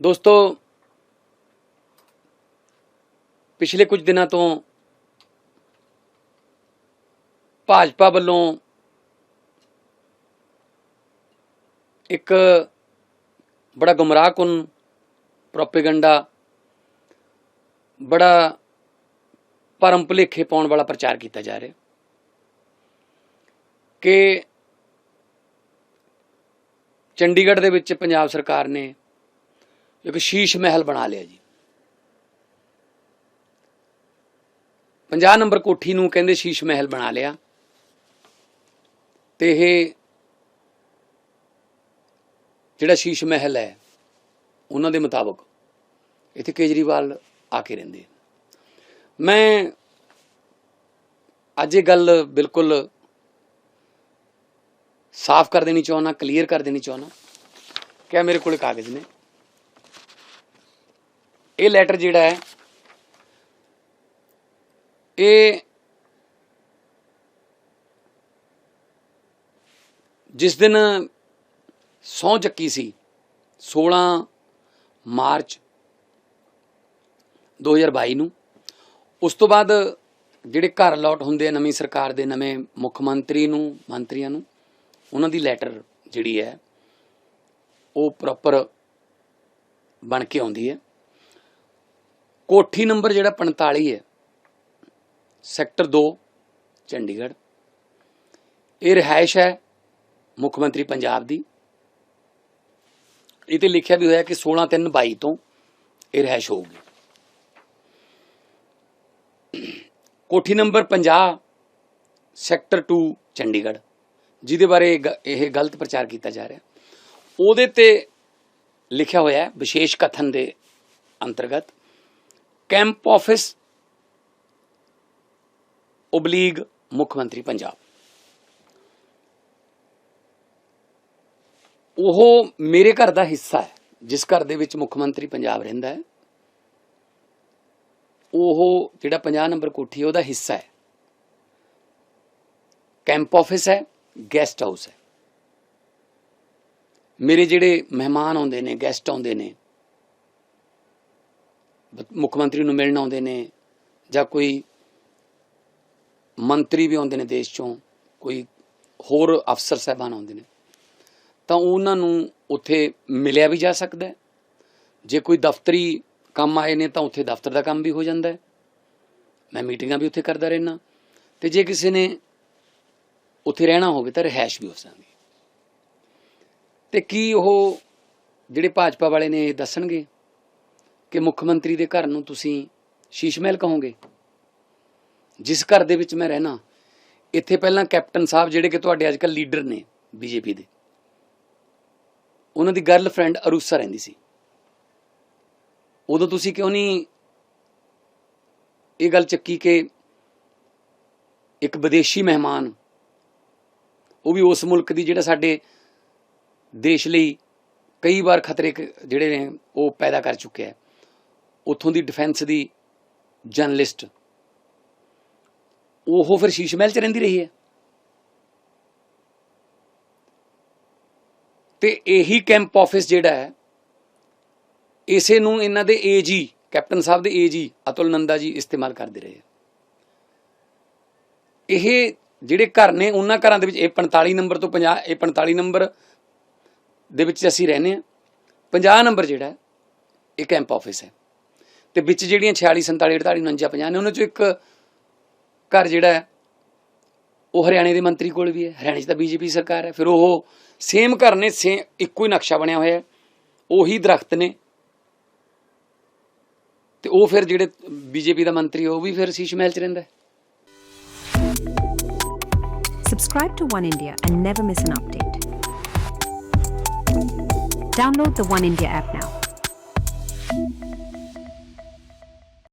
ਦੋਸਤੋ, ਪਿਛਲੇ ਕੁਝ ਦਿਨਾਂ ਤੋਂ ਭਾਜਪਾ ਵੱਲੋਂ ਇੱਕ ਬੜਾ ਗੁੰਮਰਾਹਕੁਨ ਪ੍ਰੋਪੇਗੈਂਡਾ, ਬੜਾ ਭਰਮ ਭੁਲੇਖੇ ਪਾਉਣ ਵਾਲਾ ਪ੍ਰਚਾਰ ਕੀਤਾ ਜਾ ਰਿਹਾ। ਕਿ ਚੰਡੀਗੜ੍ਹ ਦੇ ਵਿੱਚ ਪੰਜਾਬ ਸਰਕਾਰ ਨੇ ਇੱਕ ਸ਼ੀਸ਼ ਮਹਿਲ ਬਣਾ ਲਿਆ ਜੀ। 50 ਨੰਬਰ ਕੋਠੀ ਨੂੰ ਕਹਿੰਦੇ ਸ਼ੀਸ਼ ਮਹਿਲ ਬਣਾ ਲਿਆ। ਤੇ ਇਹ ਜਿਹੜਾ ਸ਼ੀਸ਼ ਮਹਿਲ ਹੈ, ਉਹਨਾਂ ਦੇ ਮੁਤਾਬਕ ਇੱਥੇ ਕੇਜਰੀਵਾਲ ਆ ਕੇ ਰਹਿੰਦੇ ਮੈਂ ਅੱਜ ਇਹ ਗੱਲ ਬਿਲਕੁਲ ਸਾਫ਼ ਕਰ ਦੇਣੀ ਚਾਹੁੰਦਾ, ਕਲੀਅਰ ਕਰ ਦੇਣੀ ਚਾਹੁੰਦਾ। ਕਿ ਮੇਰੇ ਕੋਲ ਕਾਗਜ਼ ਨੇ? ਇਹ ਲੈਟਰ ਜਿਹੜਾ ਹੈ, ਇਹ ਜਿਸ ਦਿਨ ਸਹੁੰ ਚੱਕੀ ਸੀ 16 ਮਾਰਚ 2022 ਨੂੰ, ਉਸ ਤੋਂ ਬਾਅਦ ਜਿਹੜੇ ਘਰ ਲੌਟ ਹੁੰਦੇ ਆ ਨਵੀਂ ਸਰਕਾਰ ਦੇ ਨਵੇਂ ਮੁੱਖ ਮੰਤਰੀ ਨੂੰ, ਮੰਤਰੀਆਂ ਨੂੰ, ਉਹਨਾਂ ਦੀ ਲੈਟਰ ਜਿਹੜੀ ਹੈ, ਉਹ ਪ੍ਰੋਪਰ ਬਣ ਕੇ ਆਉਂਦੀ ਹੈ। ਕੋਠੀ ਨੰਬਰ ਜਿਹੜਾ 45 ਹੈ, ਸੈਕਟਰ 2 ਚੰਡੀਗੜ੍ਹ। ਇਹ ਰਿਹਾਇਸ਼ ਹੈ ਮੁੱਖ ਮੰਤਰੀ ਪੰਜਾਬ ਦੀ। ਇਹ ਤੇ ਲਿਖਿਆ ਵੀ ਹੋਇਆ ਕਿ 16/3/22 ਤੋਂ ਇਹ ਰਿਹਾਇਸ਼ ਹੋਊਗੀ। ਕੋਠੀ ਨੰਬਰ 50 ਸੈਕਟਰ 2 ਚੰਡੀਗੜ੍ਹ, ਜਿਹਦੇ ਬਾਰੇ ਇਹ ਗ- ਇਹ ਗਲਤ ਪ੍ਰਚਾਰ ਕੀਤਾ ਜਾ ਰਿਹਾ। ਉਹਦੇ ਤੇ ਲਿਖਿਆ ਹੋਇਆ ਵਿਸ਼ੇਸ਼ ਕਥਨ ਦੇ ਅੰਤਰਗਤ ਕੈਂਪ ਆਫਿਸ, ਉਬਲੀਗ ਮੁੱਖ ਮੰਤਰੀ ਪੰਜਾਬ। ਉਹ ਮੇਰੇ ਘਰ ਦਾ ਹਿੱਸਾ ਹੈ, ਜਿਸ ਘਰ ਦੇ ਵਿੱਚ ਮੁੱਖ ਮੰਤਰੀ ਪੰਜਾਬ ਰਹਿੰਦਾ ਹੈ। ਉਹ ਜਿਹੜਾ 50 ਨੰਬਰ ਕੋਠੀ ਹੈ, ਉਹਦਾ ਹਿੱਸਾ ਹੈ। ਕੈਂਪ ਆਫਿਸ ਹੈ, ਗੈਸਟ ਹਾਊਸ ਹੈ। ਮੇਰੇ ਜਿਹੜੇ ਮਹਿਮਾਨ ਆਉਂਦੇ ਨੇ, ਗੈਸਟ ਆਉਂਦੇ ਨੇ ਮੁੱਖ ਮੰਤਰੀ ਨੂੰ ਮਿਲਣ ਆਉਂਦੇ ਨੇ ਜਾਂ ਕੋਈ ਮੰਤਰੀ ਵੀ ਆਉਂਦੇ ਨੇ ਦੇਸ਼ ਚੋਂ, ਕੋਈ ਹੋਰ ਅਫਸਰ ਸਾਹਿਬਾਨ ਆਉਂਦੇ ਨੇ, ਤਾਂ ਉਹਨਾਂ ਨੂੰ ਉੱਥੇ ਮਿਲਿਆ ਵੀ ਜਾ ਸਕਦਾ ਜੇ ਕੋਈ ਦਫ਼ਤਰੀ ਕੰਮ ਆਏ ਨੇ ਤਾਂ ਉੱਥੇ ਦਫ਼ਤਰ ਦਾ ਕੰਮ ਵੀ ਹੋ ਜਾਂਦਾ ਹੈ। ਮੈਂ ਮੀਟਿੰਗਾਂ ਵੀ ਉੱਥੇ ਕਰਦਾ ਰਹਿਣਾ ਤੇ ਜੇ ਕਿਸੇ ਨੇ ਉੱਥੇ ਰਹਿਣਾ ਹੋਵੇ ਤਾਂ ਰਿਹਾਇਸ਼ ਵੀ ਹੋ ਸਕਦੀ ਹੈ। ਤੇ ਕੀ ਉਹ ਜਿਹੜੇ ਭਾਜਪਾ ਵਾਲੇ ਨੇ ਇਹ ਦੱਸਣਗੇ? ਕਿ ਮੁੱਖ ਮੰਤਰੀ ਦੇ ਘਰ ਨੂੰ ਤੁਸੀਂ ਸ਼ੀਸ਼ ਮਹਿਲ ਕਹੋਗੇ? ਜਿਸ ਘਰ ਦੇ ਵਿੱਚ ਮੈਂ ਰਹਿਣਾ, ਇੱਥੇ ਪਹਿਲਾਂ ਕੈਪਟਨ ਸਾਹਿਬ ਜਿਹੜੇ ਕਿ ਤੁਹਾਡੇ ਅੱਜਕੱਲ ਲੀਡਰ ਨੇ ਬੀਜੇਪੀ ਦੇ। ਉਹਨਾਂ ਦੀ ਗਰਲਫ੍ਰੈਂਡ ਅਰੂਸਾ ਰਹਿੰਦੀ ਸੀ। ਉਦੋਂ ਤੁਸੀਂ ਕਿਉਂ ਨਹੀਂ ਇਹ ਗੱਲ ਚੱਕੀ ਕਿ ਇੱਕ ਵਿਦੇਸ਼ੀ ਮਹਿਮਾਨ, ਉਹ ਵੀ ਉਸ ਮੁਲਕ ਦੀ ਜਿਹੜਾ ਸਾਡੇ ਦੇਸ਼ ਲਈ ਕਈ ਵਾਰ ਖਤਰੇ ਜਿਹੜੇ ਨੇ, ਉਹ ਪੈਦਾ ਕਰ ਚੁੱਕਿਆ ਹੈ। ਉੱਥੋਂ ਦੀ ਡਿਫੈਂਸ ਦੀ ਜਰਨਲਿਸਟ ਉਹ ਫਿਰ ਸ਼ੀਸ਼ ਮਹਿਲ ਚ ਰਹਿੰਦੀ ਰਹੀ ਹੈ। ਤੇ ਇਹੀ ਕੈਂਪ ਆਫਿਸ ਜਿਹੜਾ ਹੈ, ਇਸੇ ਨੂੰ ਇਹਨਾਂ ਦੇ ਏਜੀ ਕੈਪਟਨ ਸਾਹਿਬ ਦੇ ਏਜੀ ਅਤੁਲ ਨੰਦਾ ਜੀ ਇਸਤੇਮਾਲ ਕਰਦੇ ਰਹੇ। ਇਹ ਜਿਹੜੇ ਘਰ ਨੇ, ਉਹਨਾਂ ਘਰਾਂ ਦੇ ਵਿੱਚ, ਇਹ 45 ਨੰਬਰ ਤੋਂ 50 ਇਹ 45 ਨੰਬਰ ਦੇ ਵਿੱਚ ਅਸੀਂ ਰਹਿੰਦੇ ਆ 50 ਨੰਬਰ ਜਿਹੜਾ ਇਹ ਕੈਂਪ ਆਫਿਸ ਹੈ। ਤੇ ਵਿੱਚ ਜਿਹੜੀਆਂ 46 47 48 49 50 ਨੇ, ਉਹਨਾਂ ਚੋਂ ਇੱਕ ਘਰ ਜਿਹੜਾ ਹੈ, ਉਹ ਹਰਿਆਣੇ ਦੇ ਮੰਤਰੀ ਕੋਲ ਵੀ ਹੈ, ਹਰਿਆਣੇ 'ਚ ਤਾਂ ਬੀਜੇਪੀ ਸਰਕਾਰ ਹੈ, ਫਿਰ ਉਹ ਸੇਮ ਘਰ ਨੇ ਸੇ ਇੱਕੋ ਹੀ ਨਕਸ਼ਾ ਬਣਿਆ ਹੋਇਆ ਹੈ, ਉਹੀ ਦਰਖਤ ਨੇ। ਤੇ ਉਹ ਫਿਰ ਜਿਹੜੇ ਬੀਜੇਪੀ ਦਾ ਮੰਤਰੀ, ਉਹ ਵੀ ਫਿਰ ਸ਼ੀਸ਼ ਮਹਿਲ 'ਚ ਰਹਿੰਦਾ ਹੈ। Subscribe to One India and never miss an update. Download the One India app